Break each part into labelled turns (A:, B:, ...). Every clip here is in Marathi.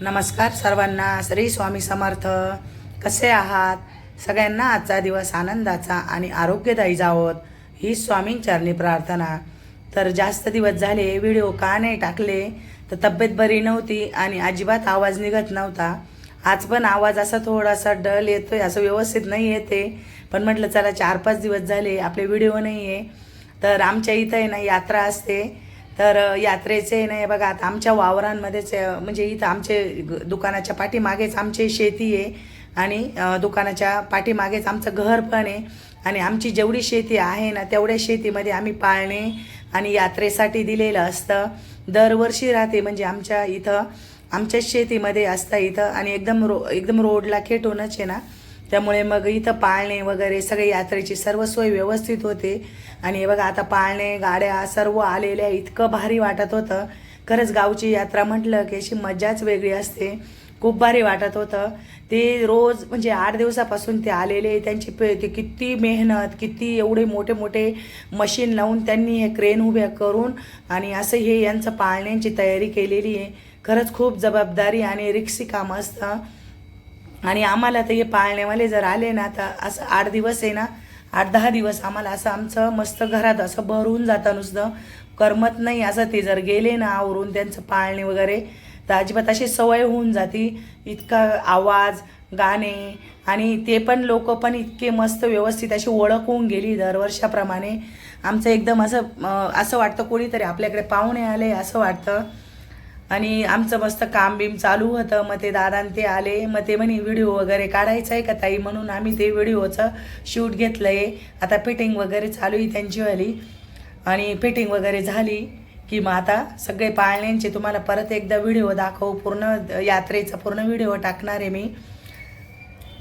A: नमस्कार सर्वांना. श्री स्वामी समर्थ. कसे आहात? सगळ्यांना आजचा दिवस आनंदाचा आणि आरोग्यदायी जावोत ही स्वामींचरणी प्रार्थना. तर जास्त दिवस झाले व्हिडिओ का नाही टाकले तर तब्येत बरी नव्हती आणि अजिबात आवाज निघत नव्हता. आज पण आवाज असा थोडासा डल येतोय असं व्यवस्थित नाही येते. पण म्हटलं चला चार पाच दिवस झाले आपले व्हिडिओ नाही आहे तर आमच्या इथं आहे ना यात्रा असते. तर यात्रेचे नाही बघा आता आमच्या वावरांमध्येच म्हणजे इथं आमचे दुकानाच्या पाठीमागेच आमची शेती आहे. आणि दुकानाच्या पाठीमागेच आमचं घर पण आहे. आणि आमची जेवढी शेती आहे ना तेवढ्या शेतीमध्ये आम्ही पाळणे आणि यात्रेसाठी दिलेलं असतं. दरवर्षी राहते म्हणजे आमच्या इथं आमच्या शेतीमध्ये असतं इथं. आणि एकदम रो एकदम रोडला खेटूनच आहे ना त्यामुळे मग इथं पाळणे वगैरे सगळे यात्रेची सर्व सोय व्यवस्थित होते. आणि हे बघा आता पाळणे गाड्या सर्व आलेल्या इतकं भारी वाटत होतं. खरंच गावची यात्रा म्हटलं की अशी मजाच वेगळी असते. खूप भारी वाटत होतं. ते रोज म्हणजे आठ दिवसापासून ते आलेले त्यांची पे ते किती मेहनत किती एवढे मोठे मोठे मशीन लावून त्यांनी हे क्रेन उभ्या करून आणि असं हे यांचं पाळण्यांची तयारी केलेली आहे. खरंच खूप जबाबदारी आणि रिक्सी काम असतं. आणि आम्हाला तर हे पाळणेवाले जर आले ना तर असं आठ दिवस आहे ना आठ दहा दिवस आम्हाला असं आमचं मस्त घरात असं भरून जातं नुसतं. करमत नाही असं ते जर गेले ना आवरून त्यांचं पाळणे वगैरे तर अजिबात अशी सवय होऊन जाती. इतका आवाज गाणे आणि ते पण लोक पण इतके मस्त व्यवस्थित अशी ओळख होऊन गेली दरवर्षाप्रमाणे. आमचं एकदम असं असं वाटतं कोणीतरी आपल्याकडे पाहुणे आले असं वाटतं. आणि आमचं मस्त काम बिम चालू होतं. मग ते दादा ते आले. मग ते म्हणे व्हिडिओ वगैरे काढायचं आहे का ताई? म्हणून आम्ही ते व्हिडिओचं शूट घेतलं आहे आता फिटिंग वगैरे चालू आहे त्यांची त्यांचीवाली आणि फिटिंग वगैरे झाली की मग आता सगळे पाळण्यांचे तुम्हाला परत एकदा व्हिडिओ दाखवू. पूर्ण यात्रेचा पूर्ण व्हिडिओ टाकणार आहे मी.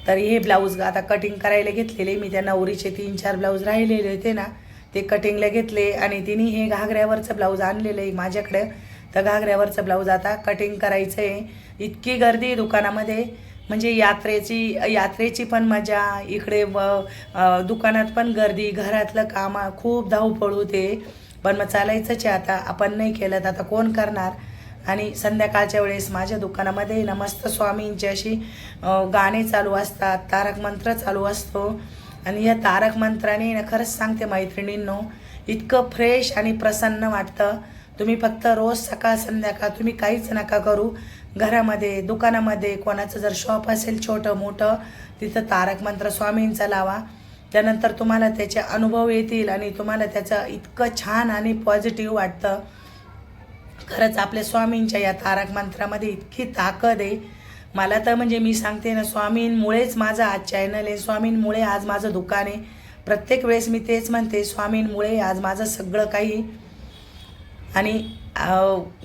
A: तर हे ब्लाऊज आता कटिंग करायला घेतलेले. मी त्या नवरीचे तीन चार ब्लाऊज राहिलेले होते ना ते कटिंगला घेतले. आणि तिने हे घागऱ्यावरचं ब्लाऊज आणलेलं आहे माझ्याकडे. तर घागऱ्यावरचं ब्लाऊज आता कटिंग करायचं आहे इतकी गर्दी दुकानामध्ये. म्हणजे यात्रेची यात्रेची पण मजा इकडे व दुकानात पण गर्दी घरातलं काम खूप धावपळ होते. पण मग चालायचंच आहे आता. आपण नाही केलं तर आता कोण करणार? आणि संध्याकाळच्या वेळेस माझ्या दुकानामध्ये ना मस्त स्वामींची अशी गाणे चालू असतात. तारक मंत्र चालू असतो. आणि या तारक मंत्राने ना खरंच सांगते मैत्रिणींनो इतकं फ्रेश आणि प्रसन्न वाटतं. तुम्ही फक्त रोज सकाळ संध्याकाळ तुम्ही काहीच नका करू. घरामध्ये दुकानामध्ये कोणाचं जर शॉप असेल छोटं मोठं तिथं तारक मंत्र स्वामींचा लावा. त्यानंतर तुम्हाला त्याचे अनुभव येतील आणि तुम्हाला त्याचं इतकं छान आणि पॉझिटिव्ह वाटतं. खरंच आपल्या स्वामींच्या या तारक मंत्रामध्ये इतकी ताकद आहे. मला तर म्हणजे मी सांगते ना स्वामींमुळेच माझं आज चॅनल आहे. स्वामींमुळे आज माझं दुकान आहे. प्रत्येक वेळेस मी तेच म्हणते स्वामींमुळे आज माझं सगळं काही. आणि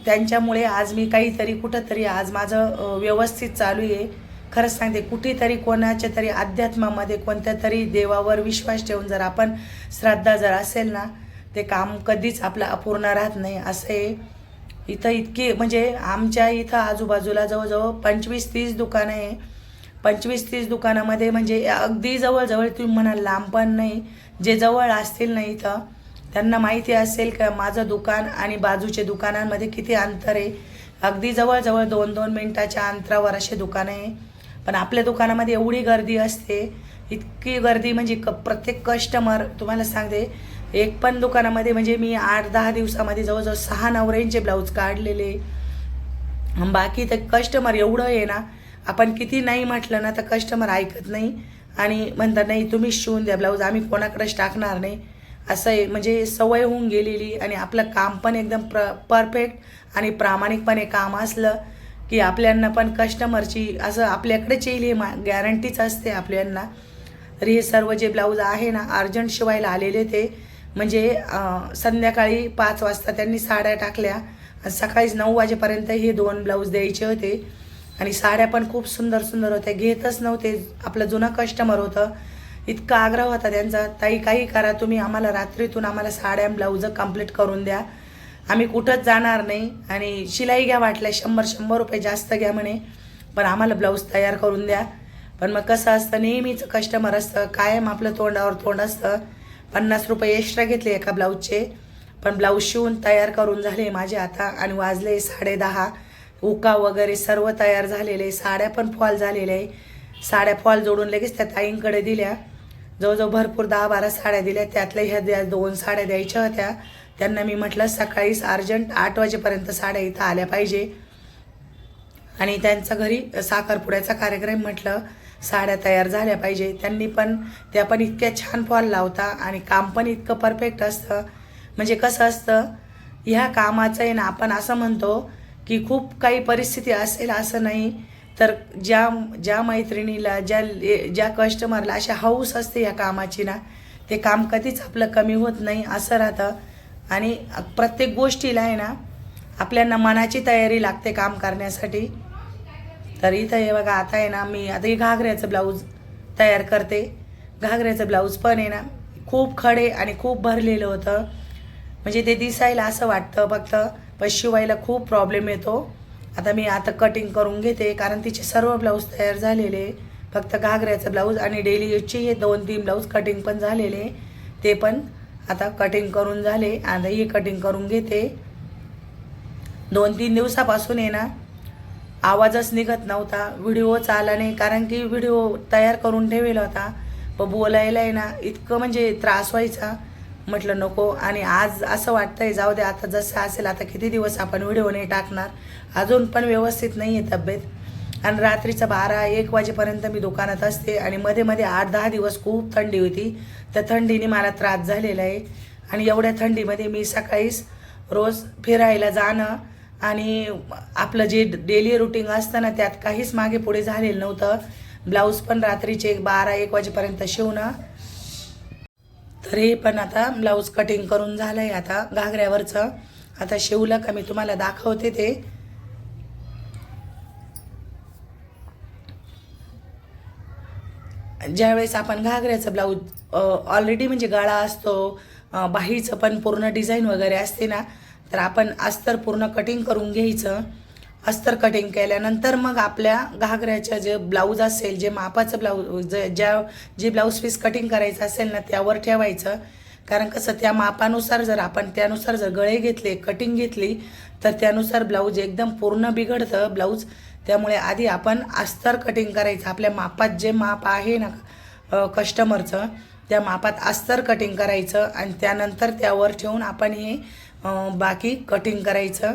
A: त्यांच्यामुळे आज मी काहीतरी कुठंतरी आज माझं व्यवस्थित चालू आहे. खरंच सांगते कुठेतरी कोणाच्या तरी अध्यात्मामध्ये कोणत्या तरी देवावर विश्वास ठेवून जर आपण श्रद्धा जर असेल ना ते काम कधीच आपलं अपूर्ण राहत नाही असं आहे. इथं इतकी म्हणजे आमच्या इथं आजूबाजूला जवळजवळ पंचवीस तीस दुकानं आहे. पंचवीस तीस दुकानामध्ये म्हणजे अगदी जवळजवळ तुम्ही म्हणाल लांब पण नाही जे जवळ असतील ना इथं त्यांना माहिती असेल का माझं दुकान आणि बाजूचे दुकानांमध्ये किती अंतर आहे? अगदी जवळजवळ दोन दोन मिनटाच्या अंतरावर असे दुकानं आहे. पण आपल्या दुकानामध्ये एवढी गर्दी असते इतकी गर्दी म्हणजे क प्रत्येक कस्टमर तुम्हाला सांगते एक पण दुकानामध्ये म्हणजे मी आठ दहा दिवसामध्ये जवळजवळ सहा नवऱ्यांचे ब्लाऊज काढलेले. बाकी तर कस्टमर एवढं आहे ना आपण किती नाही म्हटलं ना तर कस्टमर ऐकत नाही. आणि म्हणतात नाही तुम्हीच शिवून द्या ब्लाऊज आम्ही कोणाकडेच टाकणार नाही. असं आहे. म्हणजे सवय होऊन गेलेली आणि आपलं काम पण एकदम प्र परफेक्ट आणि प्रामाणिकपणे काम असलं की आपल्यांना पण कस्टमरची असं आपल्याकडेच येईल हे मा गॅरंटीच असते आपल्यांना. तर हे सर्व जे ब्लाऊज आहे ना अर्जंट शिवायला आलेले ते म्हणजे संध्याकाळी पाच वाजता त्यांनी साड्या टाकल्या आणि सकाळीच नऊ वाजेपर्यंत हे दोन ब्लाऊज द्यायचे होते. आणि साड्या पण खूप सुंदर सुंदर होत्या. घेतच नव्हते. आपलं जुनं कस्टमर होतं. इतका आग्रह होता त्यांचा ताई काही करा तुम्ही आम्हाला रात्रीतून आम्हाला साड्या ब्लाऊज कंप्लीट करून द्या. आम्ही कुठंच जाणार नाही आणि शिलाई घ्या वाटल्या शंभर शंभर रुपये जास्त घ्या म्हणे पण आम्हाला ब्लाऊज तयार करून द्या. पण मग कसं असतं नेहमीच कस्टमर असतं कायम आपलं तोंडावर तोंड असतं. पन्नास रुपये एक्स्ट्रा घेतले एका ब्लाऊजचे पण ब्लाऊज शिवून तयार करून झाले माझे आता आणि वाजले साडे दहा. उका वगैरे सर्व तयार झालेले साड्या पण फॉल झालेल्या आहे. साड्या फॉल जोडून लगेच त्या ताईंकडे दिल्या. जवळजवळ भरपूर दहा बारा साड्या दिल्या. त्यातल्या ह्या द्या दोन साड्या द्यायच्या होत्या. त्यांना मी म्हटलं सकाळीच अर्जंट आठ वाजेपर्यंत साड्या इथं आल्या पाहिजे. आणि त्यांचा घरी साखरपुड्याचा कार्यक्रम म्हटलं साड्या तयार झाल्या पाहिजे. त्यांनी पण त्या पण इतक्या छान फॉल लावता आणि काम पण इतकं परफेक्ट असतं. म्हणजे कसं असतं ह्या कामाचं आहे ना आपण असं म्हणतो की खूप काही परिस्थिती असेल असं नाही. तर ज्या ज्या मैत्रिणीला ज्या ले- ज्या कस्टमरला अशा हौस असते या कामाची ना ते काम कधीच आपलं कमी होत नाही असं राहतं. आणि प्रत्येक गोष्टीला आहे ना आपल्यांना मनाची तयारी लागते काम करण्यासाठी. तर इथं हे बघा आता आहे ना मी आता हे घागऱ्याचं ब्लाऊज तयार करते. घागऱ्याचं ब्लाऊज पण आहे ना खूप खडे आणि खूप भरलेलं होतं. म्हणजे ते दिसायला असं वाटतं फक्त पण शिवायला खूप प्रॉब्लेम येतो. आता मी आता कटिंग करून घेते कारण तिचे सर्व ब्लाऊज तयार झालेले फक्त घागऱ्याचं ब्लाऊज आणि डेली यूजचे हे दोन तीन ब्लाऊज कटिंग पण झालेले ते पण आता कटिंग करून झाले. आता ही कटिंग करून घेते. दोन तीन दिवसापासून आहे ना आवाजच निघत नव्हता. व्हिडिओच आला नाही कारण की व्हिडिओ तयार करून ठेवला होता. पण बोलायला आहे ना इतकं म्हणजे त्रास व्हायचा. म्हटलं नको. आणि आज असं वाटतंय जाऊ दे आता जसं असेल आता किती दिवस आपण व्हिडिओ नाही टाकणार? अजून पण व्यवस्थित नाही आहे तब्येत. आणि रात्रीचं बारा एक वाजेपर्यंत मी दुकानात असते आणि मध्ये मध्ये आठ दहा दिवस खूप थंडी होती. त्या थंडीने मला त्रास झालेला आहे. आणि एवढ्या थंडीमध्ये मी सकाळीच रोज फिरायला जाणं आणि आपलं जे डेली रुटीन असतं ना त्यात काहीच मागे पुढे झालेलं नव्हतं. ब्लाऊज पण रात्रीचे एक बारा एक वाजेपर्यंत शिवणं तर हे पण आता ब्लाऊज कटिंग करून झालंय आता घागऱ्यावरचं. आता शिवलं का मी तुम्हाला दाखवते ते. ज्यावेळेस आपण घागऱ्याचं ब्लाऊज ऑलरेडी म्हणजे गळा असतो बाहीचं पण पूर्ण डिझाईन वगैरे असते ना तर आपण अस्तर पूर्ण कटिंग करून घ्यायचं. अस्तर कटिंग केल्यानंतर मग आपल्या घागऱ्याच्या जे ब्लाऊज असेल जे मापाचं ब्लाऊज जे ज्या जे ब्लाऊज पीस कटिंग करायचं असेल ना त्यावर ठेवायचं. कारण कसं त्या मापानुसार जर आपण त्यानुसार जर गळे घेतले कटिंग घेतली तर त्यानुसार ब्लाऊज एकदम पूर्ण बिघडतं ब्लाऊज त्यामुळे आधी आपण अस्तर कटिंग करायचं. आपल्या मापात जे माप आहे ना कस्टमरचं त्या मापात अस्तर कटिंग करायचं आणि त्यानंतर त्यावर ठेवून आपण हे बाकी कटिंग करायचं.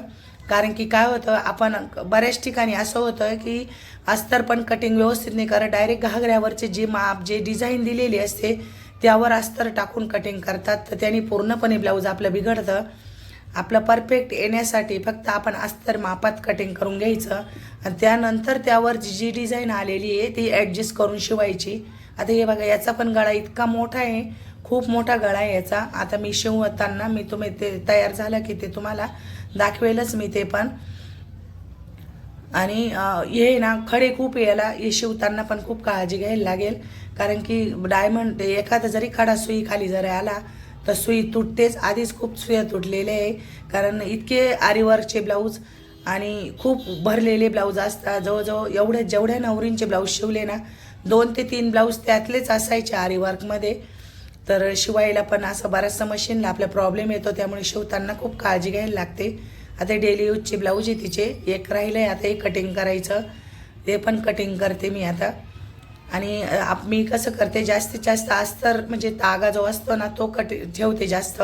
A: कारण की काय होतं आपण बऱ्याच ठिकाणी असं होतं की अस्तर पण कटिंग व्यवस्थित नाही करत. डायरेक्ट घागऱ्यावरचे जे माप जे डिझाईन दिलेली असते त्यावर अस्तर टाकून कटिंग करतात. तर त्यांनी पूर्णपणे ब्लाऊज आपलं बिघडतं. आपलं परफेक्ट येण्यासाठी फक्त आपण अस्तर मापात कटिंग करून घ्यायचं. आणि त्यानंतर त्यावर जी जी डिझाईन आलेली आहे ती ॲडजस्ट करून शिवायची. आता हे बघा याचा पण गळा इतका मोठा आहे. खूप मोठा गळा आहे याचा. आता मी शिवताना मी तुम्ही ते तयार झालं की ते तुम्हाला दाखवेलच मी ते पण. आणि हे ना खडे खूप याला हे शिवताना पण खूप काळजी घ्यायला लागेल. कारण की डायमंड एखादा जरी खडा सुई खाली जरी आला तर सुई तुटतेच. आधीच खूप सुया तुटलेले आहे. कारण इतके आरीवर्कचे ब्लाऊज आणि खूप भरलेले ब्लाऊज असतात. जवळजवळ एवढ्या जेवढ्या नवरींचे ब्लाऊज शिवले ना दोन ते तीन ब्लाऊज त्यातलेच असायचे आरीवर्कमध्ये. तर शिवायला पण असं बऱ्याचशा मशीनला आपला प्रॉब्लेम येतो त्यामुळे शिवताना खूप काळजी घ्यायला लागते. आता डेली यूजचे ब्लाऊज आहे तिचे एक राहिलं आहे आता हे कटिंग करायचं. ते पण कटिंग करते मी आता. आणि आप मी कसं करते जास्तीत जास्त अस्तर म्हणजे तागा जो असतो ना तो कट ठेवते जास्त.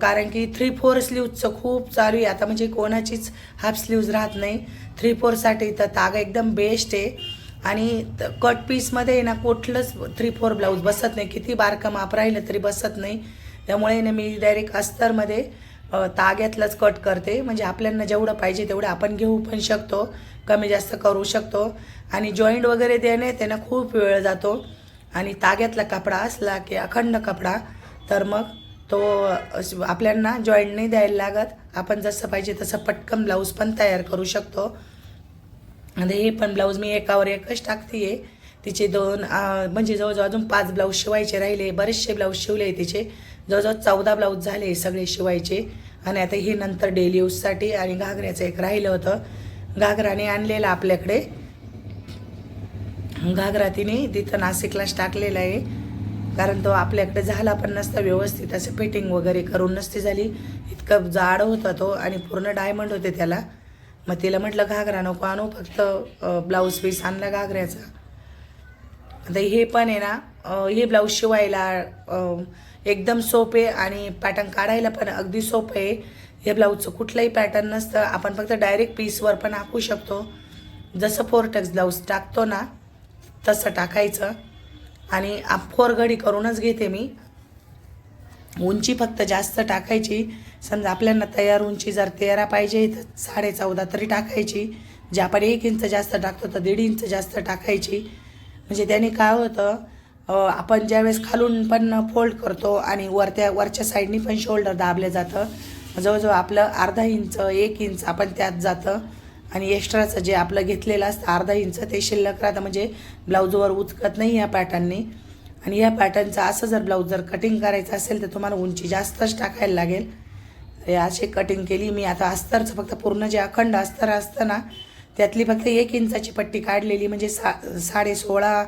A: कारण की थ्री फोर स्लीवचं खूप चालू आहे. आता म्हणजे कोणाचीच हाफ स्लीव्ज राहत नाही. थ्री फोरसाठी तर तागा एकदम बेस्ट आहे. आणि त- कट पीसमध्ये ना कुठलंच थ्री फोर ब्लाऊज बसत नाही. किती बारकं माप राहिलं तरी बसत नाही. त्यामुळे ना मी डायरेक्ट अस्तरमध्ये अ, ताग्यातलंच कट करते. म्हणजे आपल्याला जेवढं पाहिजे तेवढं आपण घेऊ पण शकतो. कमी जास्त करू शकतो. आणि जॉईंट वगैरे देणे त्यांना खूप वेळ जातो. आणि ताग्यातला कपडा असला की अखंड कपडा तर मग तो आपल्यांना जॉईंट नाही द्यायला लागत. आपण जसं पाहिजे तसं पटकन ब्लाऊज पण तयार करू शकतो. आणि हे पण ब्लाऊज मी एकावर एकच टाकते आहे तिचे दोन म्हणजे जवळजवळ अजून पाच ब्लाऊज शिवायचे राहिले. बरेचसे ब्लाऊज शिवले तिचे. जवळजवळ चौदा ब्लाऊज झाले सगळे शिवायचे. आणि आता हे नंतर डेली यूजसाठी आणि घागऱ्याचं एक राहिलं होतं. घागराने आणलेलं आपल्याकडे. घागरा तिने तिथं नाशिकलाच टाकलेला आहे. कारण तो आपल्याकडे झाला पण नसता व्यवस्थित. असं फिटिंग वगैरे करून नसती झाली. इतकं जाड होता तो आणि पूर्ण डायमंड होते त्याला. मग तिला म्हटलं घागरा नको आणू फक्त ब्लाऊज पीस आणला घागऱ्याचा. आता हे पण आहे ना हे ब्लाऊज शिवायला एकदम सोपे आणि पॅटर्न काढायला पण अगदी सोपं आहे. हे ब्लाऊजचं कुठलंही पॅटर्न नसतं. आपण फक्त डायरेक्ट पीसवर पण आखू शकतो. जसं फोर टक्स ब्लाऊज टाकतो ना तसं टाकायचं. आणि आप फोर घडी करूनच घेते मी. उंची फक्त जास्त टाकायची. समजा आपल्याला तयार उंची जर तेरा पाहिजे तर साडे चौदा तरी टाकायची. जे आपण एक इंच जास्त टाकतो तर दीड इंच जास्त टाकायची. म्हणजे त्याने काय होतं आपण ज्यावेळेस खालून पण फोल्ड करतो आणि वरत्या वरच्या साईडनी पण शोल्डर दाबलं जातं. जवळजवळ आपलं अर्धा इंच एक इंच आपण त्यात जातं. आणि एक्स्ट्राचं जे आपलं घेतलेलं असतं अर्धा इंच ते शिल्लक राहतं. म्हणजे ब्लाऊजवर उचकत नाही या पॅटर्ननी. आणि या पॅटर्नचं असं जर ब्लाऊज जर कटिंग करायचं असेल तर तुम्हाला उंची जास्तच टाकायला लागेल. असे अशी कटिंग केली. मी आता अस्तरचं फक्त पूर्ण जे अखंड अस्तर असतं ना त्यातली फक्त एक इंचाची पट्टी काढलेली. म्हणजे सा साडे सोळा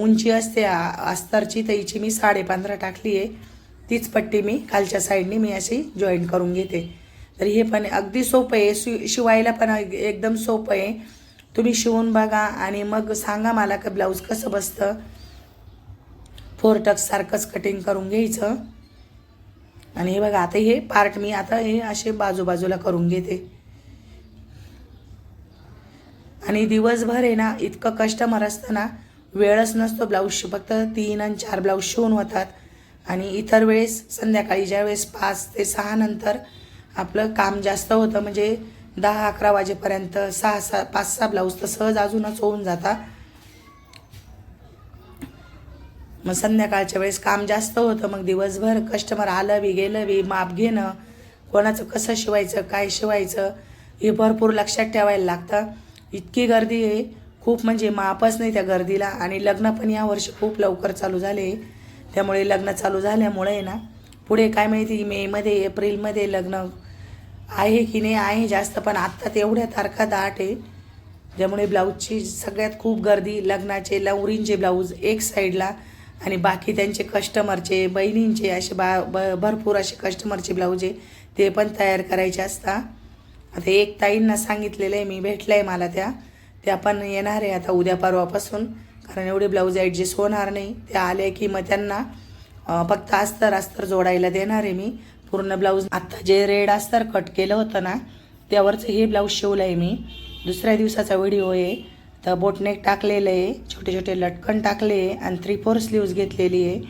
A: उंची असते आ- अस्तरची. तर हिची मी साडे पंधरा टाकली आहे. तीच पट्टी मी खालच्या साईडनी मी अशी जॉईन करून घेते. तर हे पण अगदी सोपं आहे. शि शिवायला पण एकदम सोपं आहे. तुम्ही शिवून बघा आणि मग सांगा मला का ब्लाऊज कसं बसतं. फोर टक्स सारखंच कटिंग करून घ्यायचं. आणि हे बघा आता हे पार्ट मी आता हे असे बाजूबाजूला करून घेते. आणि दिवसभर आहे ना इतकं कस्टमर असतं ना वेळच नसतो ब्लाऊजशी. फक्त तीन आणि चार ब्लाऊज शिवून होतात. आणि इतर वेळेस संध्याकाळी ज्या वेळेस पाच ते सहा नंतर आपलं काम जास्त होतं म्हणजे दहा अकरा वाजेपर्यंत सहा सहा पाच सहा ब्लाऊज तर सहज अजूनच होऊन जातात मग संध्याकाळच्या वेळेस काम जास्त होतं मग दिवसभर कस्टमर आलं बी गेलं बी माप घेणं कोणाचं कसं शिवायचं काय शिवायचं हे भरपूर लक्षात ठेवायला लागतं. इतकी गर्दी आहे. खूप म्हणजे मापच नाही त्या गर्दीला आणि लग्न पण यावर्षी खूप लवकर चालू झाले. त्यामुळे लग्न चालू झाल्यामुळे ना पुढे काय माहिती मेमध्ये एप्रिलमध्ये लग्न आहे की नाही आहे जास्त पण आत्ता तेवढ्या तारखा दाट आहे. त्यामुळे ब्लाऊजची सगळ्यात खूप गर्दी लग्नाचे लवरींचे ब्लाऊज एक साईडला आणि बाकी त्यांचे कस्टमरचे बहिणींचे असे बा ब भरपूर असे कस्टमरचे ब्लाऊज आहे ते पण तयार करायचे असतात आता एक ताईंना सांगितलेलं आहे मी भेटलं आहे मला त्या. त्या पण येणार आहे आता उद्या परवापासून. कारण एवढे ब्लाऊज ॲडजस्ट होणार नाही त्या आले की मग त्यांना फक्त अस्तर अस्तर जोडायला देणार आहे मी. पूर्ण ब्लाऊज आत्ता जे रेड अस्तर कट केलं होतं ना त्यावरचं हे ब्लाऊज शिवलं आहे मी. दुसऱ्या दिवसाचा व्हिडिओ आहे. तर बोटनेक टाकलेलं आहे छोटे छोटे लटकन टाकले आहे आणि थ्री फोर स्लीव्ज घेतलेली आहे.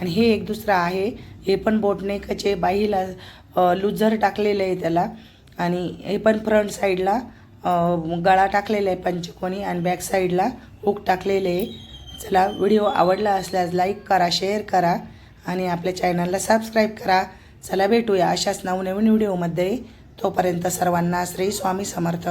A: आणि हे एक दुसरं आहे हे पण बोटनेकचे बाईला लुजर टाकलेलं आहे त्याला. आणि हे पण फ्रंट साईडला गळा टाकलेला आहे पंचकोनी आणि बॅक साईडला हुक टाकलेले आहे. चला व्हिडिओ आवडला असल्यास लाईक करा शेअर करा आणि आपल्या चॅनलला सबस्क्राईब करा. चला भेटूया अशाच नवनवीन व्हिडिओमध्ये तोपर्यंत सर्वांना श्री स्वामी समर्थ.